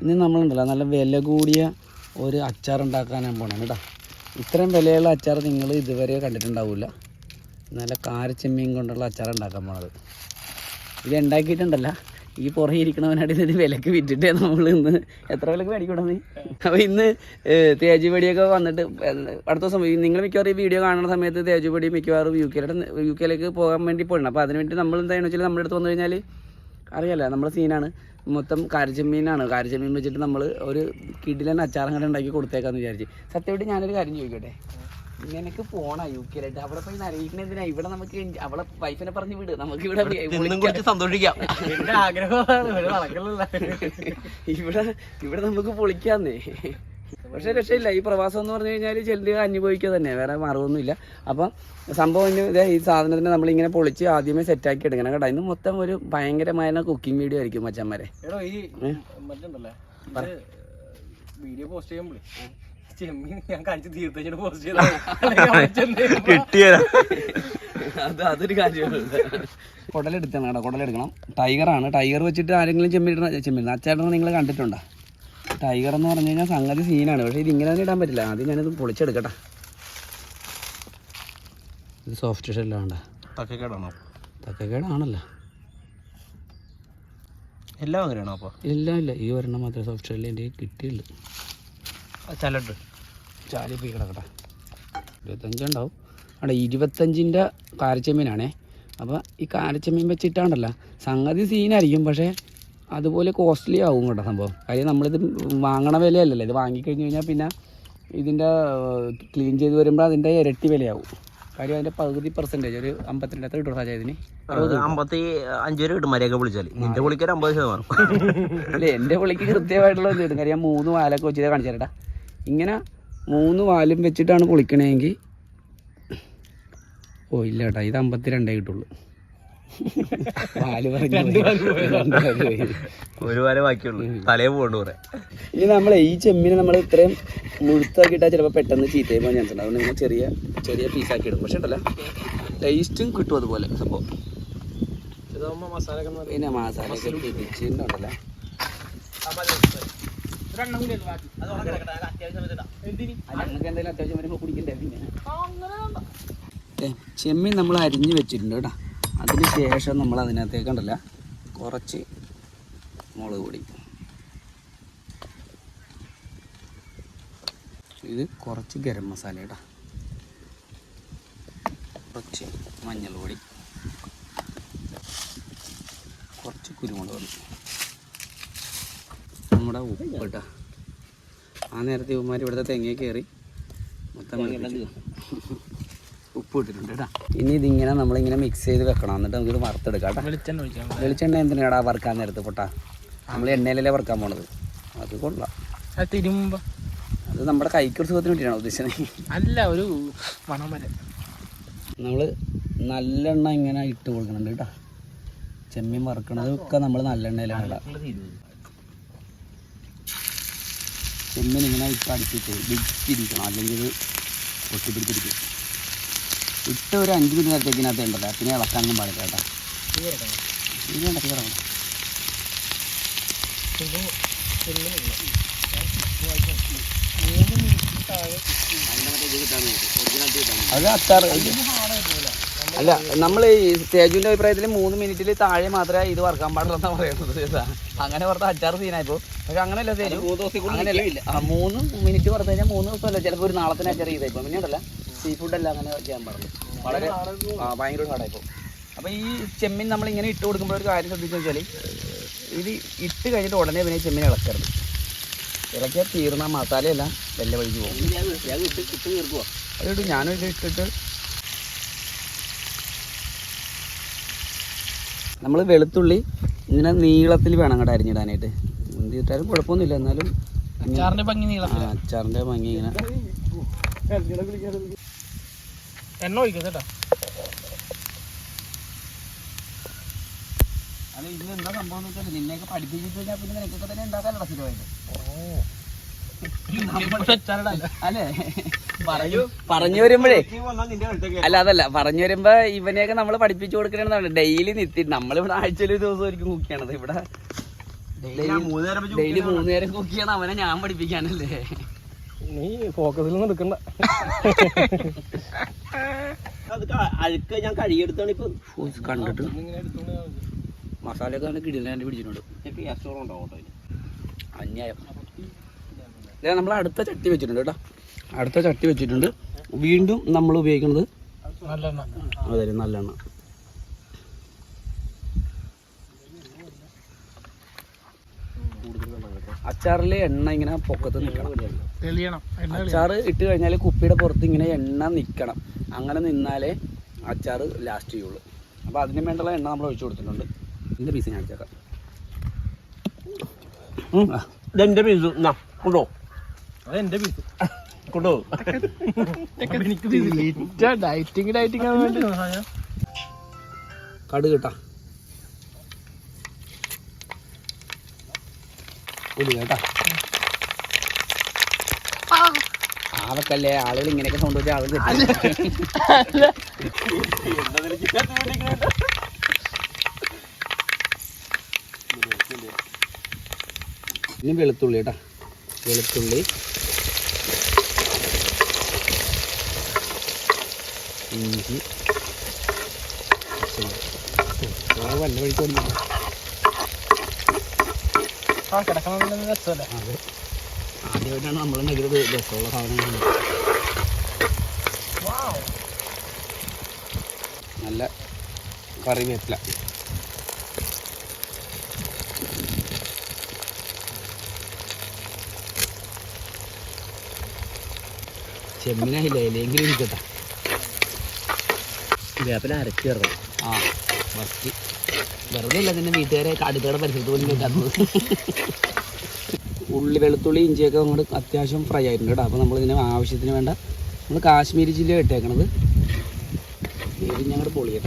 ഇന്ന് നമ്മളുണ്ടല്ലോ. നല്ല വില കൂടിയ ഒരു അച്ചാർ ഉണ്ടാക്കാനാണ് പോണേ കേട്ടോ. ഇത്രയും വിലയുള്ള അച്ചാർ നിങ്ങൾ ഇതുവരെ കണ്ടിട്ടുണ്ടാവില്ല നല്ല കാരച്ചെമ്മീൻ കൊണ്ടുള്ള അച്ചാർ ഉണ്ടാക്കാൻ പോണത്. ഇത് ഉണ്ടാക്കിയിട്ടുണ്ടല്ല. ഈ പുറകെ ഇരിക്കണവനായിട്ട് ഇതിന് വിലക്ക് വിറ്റിട്ടേ നമ്മൾ ഇന്ന് എത്ര വിലക്ക് മേടിക്കണം നീ? അപ്പോൾ ഇന്ന് തേജുപടിയൊക്കെ വന്നിട്ട് അടുത്ത ദിവസം നിങ്ങൾ മിക്കവാറും ഈ വീഡിയോ കാണുന്ന സമയത്ത് തേജുപടി മിക്കവാറും യു കെയിലോട്ട് യു കെയിലേക്ക് പോകാൻ വേണ്ടി പോകണം അപ്പോൾ അതിന് വേണ്ടി നമ്മൾ എന്താണെന്ന് വെച്ചാൽ നമ്മുടെ അടുത്ത് വന്നു കഴിഞ്ഞാൽ അറിയാലോ നമ്മുടെ സീനാണ് മൊത്തം കാരച്ചെമ്മീനാണ്. കാരച്ചെമ്മീൻ വെച്ചിട്ട് നമ്മൾ ഒരു കിടിലൻ കട ഉണ്ടാക്കി കൊടുത്തേക്കാന്ന് വിചാരിച്ച്. സത്യമായിട്ട് ഞാനൊരു കാര്യം ചോദിക്കട്ടെ? നിനക്ക് പോണ യു കെയിലായിട്ട് അവിടെ പോയി അറിയിക്കണെന്തിനാ ഇവിടെ നമുക്ക് അവളെ വൈഫിനെ പറഞ്ഞ് വിട്. നമുക്ക് ഇവിടെ സന്തോഷിക്കാം. എന്റെ ആഗ്രഹമാണ്. ഇവിടെ ഇവിടെ നമുക്ക് പൊളിക്കാന്നേ. പക്ഷെ രക്ഷയില്ല. ഈ പ്രവാസം എന്ന് പറഞ്ഞു കഴിഞ്ഞാൽ ചെല്ലുക അനുഭവിക്കുക തന്നെ. വേറെ മാർഗമൊന്നുമില്ല. അപ്പം സംഭവം ഇതേ ഈ സാധനത്തിന് നമ്മളിങ്ങനെ പൊളിച്ച് ആദ്യമേ സെറ്റാക്കി എടുക്കണം കേട്ടോ. ഇന്ന് മൊത്തം ഒരു ഭയങ്കരമായ കുക്കിംഗ് വീഡിയോ ആയിരിക്കും മച്ചന്മാരെ. വീഡിയോ പോസ്റ്റ് ചെയ്യുമ്പോഴേ ചെമ്മീൻ ഞാൻ പോസ്റ്റ് ചെയ്താൽ കിട്ടിയതാ. അത് അതൊരു കാര്യമാണ്. കുടലെടുക്കണം കേട്ടോ. കുടലെടുക്കണം. ടൈഗറാണ്. ടൈഗർ വെച്ചിട്ട് ആരെങ്കിലും ചെമ്മീൻ ചെമ്മിടുന്ന അച്ചേട്ടനെ നിങ്ങൾ കണ്ടിട്ടുണ്ടോ? ടൈഗർ എന്ന് പറഞ്ഞു കഴിഞ്ഞാൽ സംഗതി സീനാണ് പക്ഷെ ഇത് ഇങ്ങനെ തന്നെ ഇടാൻ പറ്റില്ല. ആദ്യം ഞാനിത് പൊളിച്ചെടുക്കട്ടെ. ഇത് സോഫ്റ്റ് ഷെല്ലാണ് തക്കക്കേടാണോ? തക്കക്കേടാണല്ലോ. എല്ലാം അങ്ങനെയാണോ അപ്പോൾ ഇല്ല ഇല്ല. ഈ ഒരെണ്ണം മാത്രമേ സോഫ്റ്റ് ഷെല്ലിൽ എന്റെ കിട്ടിയുള്ളൂ. ചലട്ട്. ചാലി പോയി കിടക്കട്ടെ. ഇരുപത്തഞ്ചുണ്ടാവും അവിടെ ഇരുപത്തഞ്ചിന്റെ കാരച്ചെമ്മീനാണേ അപ്പോൾ ഈ കാരച്ചെമ്മീൻ വെച്ചിട്ടാണ്ടല്ല സംഗതി സീനായിരിക്കും പക്ഷേ അതുപോലെ കോസ്റ്റ്ലി ആവും കേട്ടോ സംഭവം. കാര്യം നമ്മളിത് വാങ്ങണ വിലയല്ലല്ലോ. ഇത് വാങ്ങിക്കഴിഞ്ഞ് കഴിഞ്ഞാൽ പിന്നെ ഇതിന്റെ ക്ലീൻ ചെയ്ത് വരുമ്പോൾ അതിന്റെ ഇരട്ടി വിലയാവും. കാര്യം അതിന്റെ പകുതി പെർസെന്റേജ് ഒരു അമ്പത്തിരണ്ട് എത്ര കിട്ടും സാജ ഇതിന്? അമ്പത്തി അഞ്ച് രൂപ കിട്ടും മര്യാദ വിളിച്ചാൽ നിന്റെ ഒരു അമ്പത് ശതമാനം. അല്ലേ എന്റെ പുള്ളിക്ക് കൃത്യമായിട്ടുള്ള ഇത് കിട്ടും. കാര്യം മൂന്ന് വാലൊക്കെ വെച്ചിട്ട് കാണിച്ചു തരട്ടാ ഇങ്ങനെ മൂന്ന് വാലും വെച്ചിട്ടാണ് പൊളിക്കണമെങ്കിൽ ഓ ഇല്ല കേട്ടാ ഇത് അമ്പത്തിരണ്ടേ കിട്ടുള്ളൂ. ഒരു വാരം ബാക്കിയുള്ളൂ. തലേ പോകണ്ട കുറെ. ഇനി നമ്മളെ ഈ ചെമ്മീനെ നമ്മൾ ഇത്രയും മുഴുത്താക്കിയിട്ടാ ചിലപ്പോൾ പെട്ടെന്ന് ചീത്തയായി പോകാൻ ചാൻസ് ഉണ്ട്. അതുകൊണ്ട് നിങ്ങൾ ചെറിയ ചെറിയ പീസാക്കി ഇടും പക്ഷെ ഉണ്ടല്ലോ ടേസ്റ്റും കിട്ടും അതുപോലെ സംഭവം. പിന്നെ മസാല ഒക്കെ പിടിച്ചിട്ടുണ്ടല്ലോ ചെമ്മീൻ നമ്മൾ അരിഞ്ഞു വെച്ചിട്ടുണ്ട് കേട്ടോ. അതിന് ശേഷം നമ്മൾ അതിനകത്തേക്ക് ഉണ്ടല്ല കുറച്ച് മുളക് പൊടി. ഇത് കുറച്ച് ഗരം മസാല ഇടാം. കുറച്ച് മഞ്ഞൾ പൊടി. കുറച്ച് കുരുമുളക് പൊടി. നമ്മുടെ ഉപ്പ് കേട്ടാ ആ നേരത്തെ ഇവന്മാർ ഇവിടുത്തെ തെങ്ങേ കയറി മൊത്തം. ഉപ്പ് ഇട്ടിട്ടുണ്ട് കേട്ടോ ഇനി ഇതിങ്ങനെ നമ്മളിങ്ങനെ മിക്സ് ചെയ്ത് വെക്കണം. എന്നിട്ട് നമുക്കിത് വറുത്തെടുക്കാം കേട്ടോ വെളിച്ചെണ്ണ ഒഴിക്കാം വെളിച്ചെണ്ണ എന്തിനാടാ വറുക്കാൻ നേരത്ത് പൊട്ടാ നമ്മൾ എണ്ണയിലല്ലേ വറുക്കാൻ പോണത്? അത് കൊള്ളാം. അത് തിരുമ്പോ. അത് നമ്മുടെ കൈക്കൊരു സുഖത്തിന് വേണ്ടിയാണ് ഉദ്ദേശിച്ചത്? അല്ല ഒരു മണം വരെ. നമ്മൾ നല്ലെണ്ണ ഇങ്ങനെ ഇട്ട് കൊടുക്കുന്നുണ്ട് കേട്ടോ ചെമ്മീൻ വറുക്കണതൊക്കെ നമ്മൾ നല്ലെണ്ണയിലാണ് ഇടുക ചെമ്മീൻ ഇങ്ങനെ ഇട്ട് അടിച്ചിട്ട് വിറ്റിരിക്കണം അല്ലെങ്കിൽ പൊട്ടിപ്പിടിച്ചിരിക്കും. ഇട്ട് ഒരു അഞ്ച് മിനിറ്റ് നേരത്തേക്ക് ഇതിനകത്ത് ഉണ്ടല്ലോ പിന്നെ ഇളക്കാനൊന്നും പാടില്ല കേട്ടോ. കിടക്കണം അത് അച്ചാർ. അല്ല നമ്മൾ ഈ തേജുവിന്റെ അഭിപ്രായത്തിൽ മൂന്ന് മിനിറ്റിൽ താഴെ മാത്രമേ ഇത് വറക്കാൻ പാടുള്ളൂ എന്നാണ് പറയുന്നത് അങ്ങനെ വറുത്ത അച്ചാർ സീനായിപ്പോ. പക്ഷെ അങ്ങനെയല്ല തേജു അങ്ങനെയല്ല. ആ മൂന്ന് മിനിറ്റ് വറുത്ത് കഴിഞ്ഞാൽ മൂന്ന് ദിവസമല്ല? ചിലപ്പോൾ ഒരു നാളത്തിന് അച്ചാർ ചെയ്തായിപ്പോ പിന്നെ ഉണ്ടല്ല. സീ ഫുഡ് എല്ലാം അങ്ങനെ ചെയ്യാൻ പാടില്ല വളരെ ആ ഭയങ്കര ഹാർഡായിപ്പോ അപ്പോൾ ഈ ചെമ്മീൻ നമ്മൾ ഇങ്ങനെ ഇട്ട് കൊടുക്കുമ്പോൾ ഒരു കാര്യം ശ്രദ്ധിച്ചു വെച്ചാൽ ഇത് ഇട്ട് കഴിഞ്ഞിട്ട് ഉടനെ പിന്നെ ചെമ്മീൻ ഇളക്കരുത്. ഇളക്കിയാൽ തീർന്ന മസാലയെല്ലാം വെല്ല വഴിക്ക് പോകും. അതിട്ട് ഞാനും ഇത് ഇട്ടിട്ട് നമ്മൾ വെളുത്തുള്ളി ഇങ്ങനെ നീളത്തിൽ വേണം കേട്ടോ അരിഞ്ഞിടാനായിട്ട്. എന്ത് ഇട്ടാലും കുഴപ്പമൊന്നുമില്ല എന്നാലും അച്ചാറിന്റെ ഭംഗി നീളം ആ, അച്ചാറിന്റെ ഭംഗി ഇങ്ങനെ. എണ്ണ ഒഴിക്കാം കേട്ടോ. അല്ല ഇതിൽ എന്താ സംഭവം എന്ന് വെച്ചാൽ നിന്നെയൊക്കെ പഠിപ്പിച്ചിട്ട് കഴിഞ്ഞാൽ പിന്നെ നിനക്കൊക്കെ തന്നെ ഉണ്ടാക്കാനുള്ള സ്ഥിരമായിട്ട് അല്ലേ? പറഞ്ഞു പറഞ്ഞു വരുമ്പോഴേ അല്ല അതല്ല. പറഞ്ഞു വരുമ്പോ ഇവനെയൊക്കെ നമ്മൾ പഠിപ്പിച്ചു കൊടുക്കണെന്നാണ് ഡെയിലി നിത്തി നമ്മളിവിടെ ആഴ്ചയിൽ ഒരു ദിവസം ഒരിക്കലും കുക്ക് ചെയ്യണത്. ഇവിടെ ഡെയിലി മൂന്ന് നേരം കുക്ക് ചെയ്യണം. അവനെ ഞാൻ പഠിപ്പിക്കാനല്ലേ? നീ ഫോക്കസിൽ നിന്ന് എടുക്കണ്ട. അഴുക്ക് ഞാൻ കഴുകിയെടുത്താണ് ഇപ്പൊ. കണ്ടിട്ട്. മസാലയൊക്കെ നല്ല കിടിലാണ്ട് പിടിച്ചിട്ടുണ്ട്. അന്യായം. ദേ നമ്മൾ അടുത്ത ചട്ടി വെച്ചിട്ടുണ്ട് കേട്ടോ. അടുത്ത ചട്ടി വെച്ചിട്ടുണ്ട്. വീണ്ടും നമ്മൾ ഉപയോഗിക്കുന്നത് നല്ലെണ്ണ അതെ നല്ലെണ്ണ അച്ചാറിലെ എണ്ണ ഇങ്ങനെ പൊക്കത്ത് നിൽക്കണം അച്ചാറ് ഇട്ട് കഴിഞ്ഞാൽ കുപ്പിയുടെ പുറത്ത് ഇങ്ങനെ എണ്ണ നിൽക്കണം അങ്ങനെ നിന്നാലേ അച്ചാറ് ലാസ്റ്റ് ചെയ്യുള്ളൂ. അപ്പോൾ അതിന് വേണ്ടുള്ള എണ്ണ നമ്മൾ ഒഴിച്ചു കൊടുത്തിട്ടുണ്ട്. ഇതിന്റെ പീസ് ഞാൻ അടിച്ചേക്കാം. ഇതെന്റെ പീസ് കൊണ്ടോ. അതെന്റെ എന്റെ പീസ് കൊണ്ടോ. എനിക്ക് ഡയറ്റിങ് കടുക് കേട്ടാ ഉള്ളി കേട്ടാ. ആവക്കല്ലേ ആളുകൾ ഇങ്ങനെയൊക്കെ സൗണ്ട് വെച്ചാൽ ആളുകൾ ഇനി വെളുത്തുള്ളി കേട്ടാ. വെളുത്തുള്ളി. ഇഞ്ചി. വല്ല വഴിക്ക് വന്നു. ആ കിടക്കണം രസമല്ലേ അതെ. ആദ്യമായിട്ടാണ് നമ്മൾ ഉണ്ടാക്കിയത് രസമുള്ള സാധനങ്ങൾ നല്ല കറിവേപ്പില ചെമ്മീനായില്ല ഇല്ലെങ്കിലും ഇരിക്കട്ടെ. വേപ്പില അരച്ച് ചേർക്കണം ആ ഫസ്റ്റ് വെറുതെ ഇല്ല നിന്നെ വീട്ടുകാരെ അടുക്കളയുടെ പരിസരത്ത് ഉള്ളി വെളുത്തുള്ളി ഇഞ്ചിയൊക്കെ അങ്ങോട്ട് അത്യാവശ്യം ഫ്രൈ ആയിട്ടുണ്ട് കേട്ടോ. അപ്പോൾ നമ്മൾ ഇതിന് ആവശ്യത്തിന് വേണ്ട നമ്മൾ കാശ്മീരി ജില്ല ഇട്ടേക്കണത്. ഇത് ഞങ്ങളുടെ പൊളി.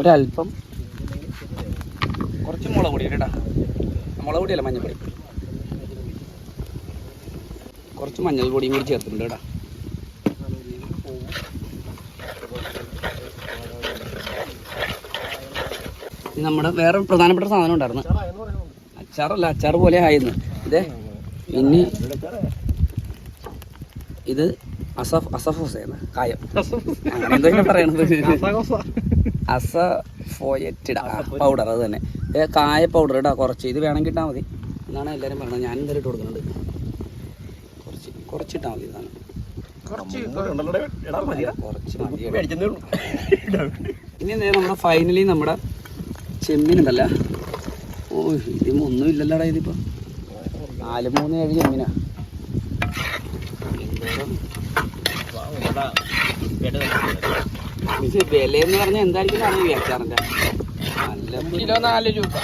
ഒരല്പം കുറച്ച് മുളക് പൊടി കേട്ടാ മുളക് പൊടിയല്ല മഞ്ഞൾപ്പൊടി. കുറച്ച് മഞ്ഞൾ പൊടിയും കൂടി ചേർത്തിട്ടുണ്ട് കേട്ടാ. ഇത് നമ്മുടെ വേറെ പ്രധാനപ്പെട്ട സാധനം ഉണ്ടായിരുന്നു. അച്ചാറല്ല അച്ചാർ പോലെ ആയിരുന്നു. ഇതേ ഇനി ഇത് അസഫ് അസഫോസയാണ് കായം. അങ്ങനെ എന്തെങ്കിലും പറയണത്. അസഫോയറ്റിഡ പൗഡർ അത് തന്നെ. കായ പൗഡർ ഇടാ കുറച്ച്. ഇത് വേണമെങ്കിൽ ഇട്ടാൽ മതി. എന്നാണ് എല്ലാവരും പറയുന്നത് ഞാൻ എന്തായാലും ഇട്ട് കൊടുക്കുന്നുണ്ട്. കുറച്ച് ഇട്ടാൽ മതി ഇതാണ്. കുറച്ച് മതി. ഇനി എന്താ നമ്മുടെ ഫൈനലി നമ്മുടെ ചെമ്മീനുണ്ടല്ല. ഓ ഇതിന് ഒന്നും ഇല്ലല്ലോടാ ഇതിപ്പോ. നാല് മൂന്ന് ഏഴ് ചെമ്മീനാ. ഇത് വിലയെന്ന് പറഞ്ഞാൽ എന്തായിരിക്കും അറിയാം ഈ അച്ചാറിന്റെ? നല്ല കിലോ നാല് രൂപ.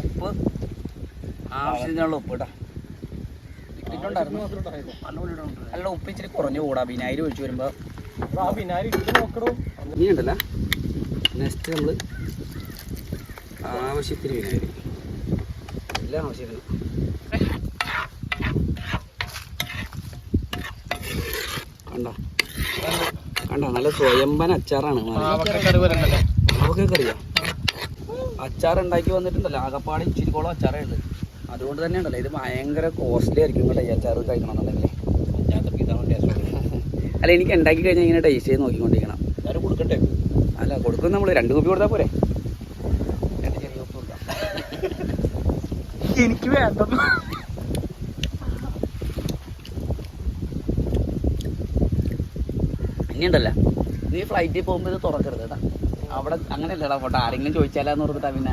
ഉപ്പ്. ആവശ്യത്തിനുള്ള ഉപ്പ് കേട്ടോ അല്ല നല്ല ഉപ്പ് ഇച്ചിരി കുറഞ്ഞു കൂടാ. വിനായിരി ഒഴിച്ചു വരുമ്പോ. ഇനി ഉണ്ടല്ല. നെക്സ്റ്റ് നമ്മൾ ആവശ്യത്തിന് വിനായിരി എല്ലാം ആവശ്യത്തിന് കണ്ടോ കണ്ടോ നല്ല സ്വയംബൻ അച്ചാറാണ്. അറിയാം അച്ചാർ ഉണ്ടാക്കി വന്നിട്ടുണ്ടല്ലോ. ആകപ്പാട് ഇച്ചിരി കോളം അച്ചാറേ ഉണ്ട് അതുകൊണ്ട് തന്നെ ഉണ്ടല്ലോ ഇത് ഭയങ്കര കോസ്റ്റ്ലി ആയിരിക്കും കേട്ടോ ഈ അച്ചാർ കഴിക്കണമെന്നുണ്ടെങ്കിൽ അല്ല എനിക്ക് ഉണ്ടാക്കി കഴിഞ്ഞാൽ ഇങ്ങനെ ടേസ്റ്റ് ചെയ്ത് നോക്കിക്കൊണ്ടിരിക്കണം. കൊടുക്കട്ടെ? അല്ല കൊടുക്കും നമ്മൾ രണ്ട് കുപ്പി കൊടുത്താൽ പോരെ. എനിക്ക് വേണ്ട ഇനി ഉണ്ടല്ല നീ ഫ്ലൈറ്റിൽ പോകുമ്പോൾ ഇത് തുറക്കരുത് കേട്ടാ. അവിടെ അങ്ങനെയല്ലടാ ഫോട്ടോ ആരെങ്കിലും ചോദിച്ചാലാന്ന് ഓർത്തിട്ടാ പിന്നെ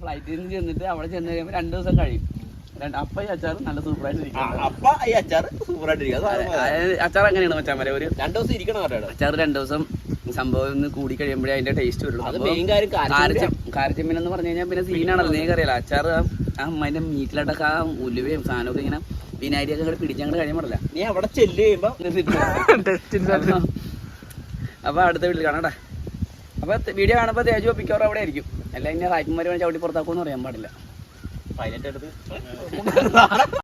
ഫ്ലൈറ്റിൽ നിന്ന് ചെന്നിട്ട് അവിടെ ചെന്ന് കഴിയുമ്പോൾ രണ്ട് ദിവസം കഴിയും. അപ്പ ഈ അച്ചാർ നല്ല സൂപ്പറായിട്ട് ഇരിക്കും അപ്പൊ ഈ അച്ചാർ സൂപ്പറായിട്ടിരിക്കും അച്ചാർ അങ്ങനെയാണ് ഒരു രണ്ടു ദിവസം ഇരിക്കണം കേട്ടോ അച്ചാർ രണ്ട് ദിവസം സംഭവം ഒന്ന് കൂടി കഴിയുമ്പോഴേ അതിന്റെ ടേസ്റ്റ് വരുള്ളൂ. അത് മെയിൻ കാര്യം കാര്യം കാരച്ചെമ്മീൻ എന്ന് പറഞ്ഞു കഴിഞ്ഞാൽ പിന്നെ സീനാണല്ലോ നീ അറിയാലോ അച്ചാർ ആ അതിന്റെ മീറ്റിലോട്ടൊക്കെ ആ ഉലുവയും സാധനമൊക്കെ ഇങ്ങനെ വിനാരിയൊക്കെ ഇങ്ങനെ പിടിച്ചങ്ങോട്ട് പാടില്ല നീ അവിടെ ചെല്ല് കഴിയുമ്പോൾ അപ്പോൾ അപ്പൊ അടുത്ത വീട്ടിൽ കാണാടാ അപ്പോൾ അപ്പൊ വീഡിയോ കാണുമ്പോൾ തേജു പിക്കോർ അവിടെ ആയിരിക്കും. അല്ല ഇനി റായ്ക്കുമാർ ചവിട്ടി പുറത്താക്കുമെന്ന് പറയാൻ പാടില്ല. പൈലറ്റ് എടുത്ത്.